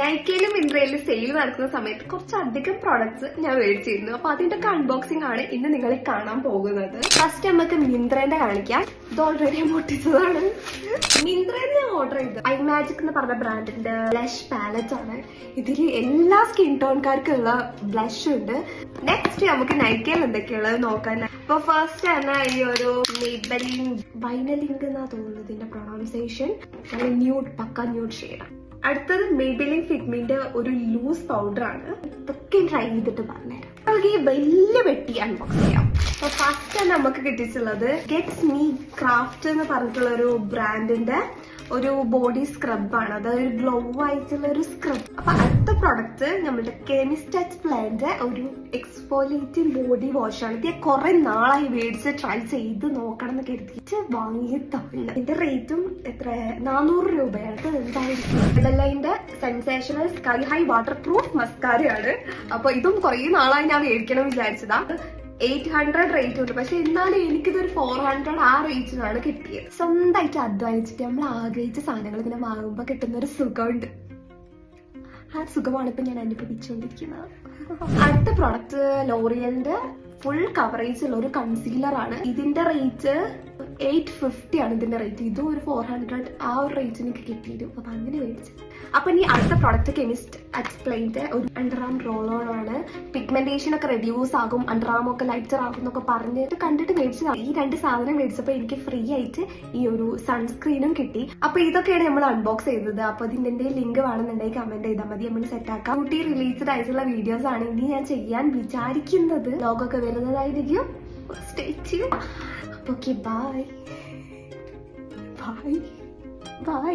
നൈക്കയിലും മിന്ത്രയിലും sale നടക്കുന്ന സമയത്ത് കുറച്ചധികം പ്രോഡക്ട്സ് ഞാൻ മേടിച്ചിരുന്നു. അപ്പൊ അതിന്റെ ഒക്കെ അൺബോക്സിംഗ് ആണ് ഇന്ന് നിങ്ങൾ കാണാൻ പോകുന്നത്. ഫസ്റ്റ് നമുക്ക് മിന്ത്രേന്റെ കാണിക്കാം. ഇത് ഓൾറെഡി പൊട്ടിച്ചതാണ് മിന്ത്രയിൽ ഞാൻ ഓർഡർ ചെയ്തത്. ഐ മാജിക് എന്ന് പറഞ്ഞ ബ്രാൻഡിന്റെ ബ്ലഷ് പാലറ്റ് ആണ്. ഇതിൽ എല്ലാ സ്കിൻ ടോൺകാർക്കുള്ള ബ്ലഷ് ഉണ്ട്. നെക്സ്റ്റ് നമുക്ക് നൈക്കയിൽ എന്തൊക്കെയുള്ളത് നോക്കാൻ. അപ്പൊ ഫസ്റ്റ് തന്നെ ഈ ഒരു മെയ്ബലിൻ വൈനലിങ്ക് എന്നാ തോന്നുന്നത് ഇതിന്റെ പ്രൊണൗൺസിയേഷൻ ന്യൂഡ് പക്ക ന്യൂഡ് ഷെയ്ഡാണ് അടുത്തത് മെയ്ബിലിൻ ഫിഗ്മിന്റെ ഒരു ലൂസ് പൗഡർ ആണ്. ഇതൊക്കെ ട്രൈ ചെയ്തിട്ട് പറഞ്ഞുതരാം. നമുക്ക് ഈ വലിയ വെട്ടി അൺബോക്സ് ചെയ്യാം. അപ്പൊ ഫസ്റ്റ് ആണ് നമുക്ക് കിട്ടിയിട്ടുള്ളത് ഗെറ്റ്സ് മീ ക്രാഫ്റ്റ് എന്ന് പറഞ്ഞിട്ടുള്ള ഒരു ബ്രാൻഡിന്റെ ഒരു ബോഡി സ്ക്രബാണ് അത് ഒരു ഗ്ലോ ആയിട്ടുള്ള ഒരു സ്ക്രബ് അപ്പൊ അടുത്ത പ്രോഡക്റ്റ് നമ്മുടെ കെമിസ്റ്റച്ച് പ്ലാന്റ് ഒരു എക്സ്ഫോലിയേറ്റിംഗ് ബോഡി വാഷ് ആണ്. ഇത് കുറെ നാളായി മേടിച്ച് ട്രൈ ചെയ്ത് നോക്കണം എന്ന് കരുതിയിട്ട് വാങ്ങിയതാണ്. ഇതിന്റെ റേറ്റും എത്ര നാനൂറ് രൂപയാണ് എന്തായിരിക്കും ഇതെല്ലാം sensational sky high waterproof മസ്കാരയാണ് അപ്പൊ ഇതും കുറെ നാളായി ഞാൻ മേടിക്കണം വിചാരിച്ചതാ. എയ്റ്റ് ഹൺഡ്രഡ് റേറ്റ് ഉണ്ട്. പക്ഷെ എന്നാലും എനിക്കിതൊരു ഫോർ ഹൺഡ്രഡ് ആ റേറ്റിനാണ് കിട്ടിയത്. സ്വന്തമായിട്ട് അധ്വാനിച്ചിട്ട് നമ്മൾ ആഗ്രഹിച്ച സാധനങ്ങൾ ഇങ്ങനെ വാങ്ങുമ്പോൾ കിട്ടുന്ന ഒരു സുഖമുണ്ട്. ആ സുഖമാണ് ഇപ്പൊ ഞാൻ അനുഭവിച്ചുകൊണ്ടിരിക്കുന്നത് അടുത്ത പ്രോഡക്റ്റ് ലോറിയലിന്റെ ഫുൾ കവറേജ് ഉള്ള ഒരു കൺസീലർ ആണ്. ഇതിന്റെ റേറ്റ് എയ്റ്റ് ഫിഫ്റ്റി ആണ് ഇതിന്റെ റേറ്റ് ഇതും ഒരു ഫോർ ഹൺഡ്രഡ് ആ ഒരു റേറ്റിന് എനിക്ക് കിട്ടിയിരുന്നു അപ്പൊ അങ്ങനെ മേടിച്ചു അപ്പൊ ഇനി അടുത്ത പ്രോഡക്റ്റ് കെമിസ്റ്റ് എക്സ്പ്ലെയിന്റെ ഒരു അണ്ടർആം റോൾ ഓൺ ആണ്. പിഗ്മെന്റേഷൻ ഒക്കെ റെഡ്യൂസ് ആകും അണ്ടർആം ഒക്കെ ലൈറ്റർ ആകും എന്നൊക്കെ പറഞ്ഞിട്ട് കണ്ടിട്ട് മേടിച്ചതാണ് ഈ രണ്ട് സാധനം മേടിച്ചപ്പോൾ എനിക്ക് ഫ്രീ ആയിട്ട് ഈ ഒരു സൺസ്ക്രീനും കിട്ടി. അപ്പൊ ഇതൊക്കെയാണ് നമ്മൾ അൺബോക്സ് ചെയ്തത്. അപ്പൊ ഇതിന്റെ ലിങ്ക് വേണമെന്നുണ്ടെങ്കിൽ കമന്റ് ചെയ്താൽ മതി. നമ്മൾ സെറ്റ് ആക്കാം. കുട്ടി റിലീസ്ഡ് ആയിട്ടുള്ള വീഡിയോസ് ആണ് ഇനി ഞാൻ ചെയ്യാൻ വിചാരിക്കുന്നത്. ലോഗൊക്കെ വരുന്നതായിരിക്കും. Okay bye bye bye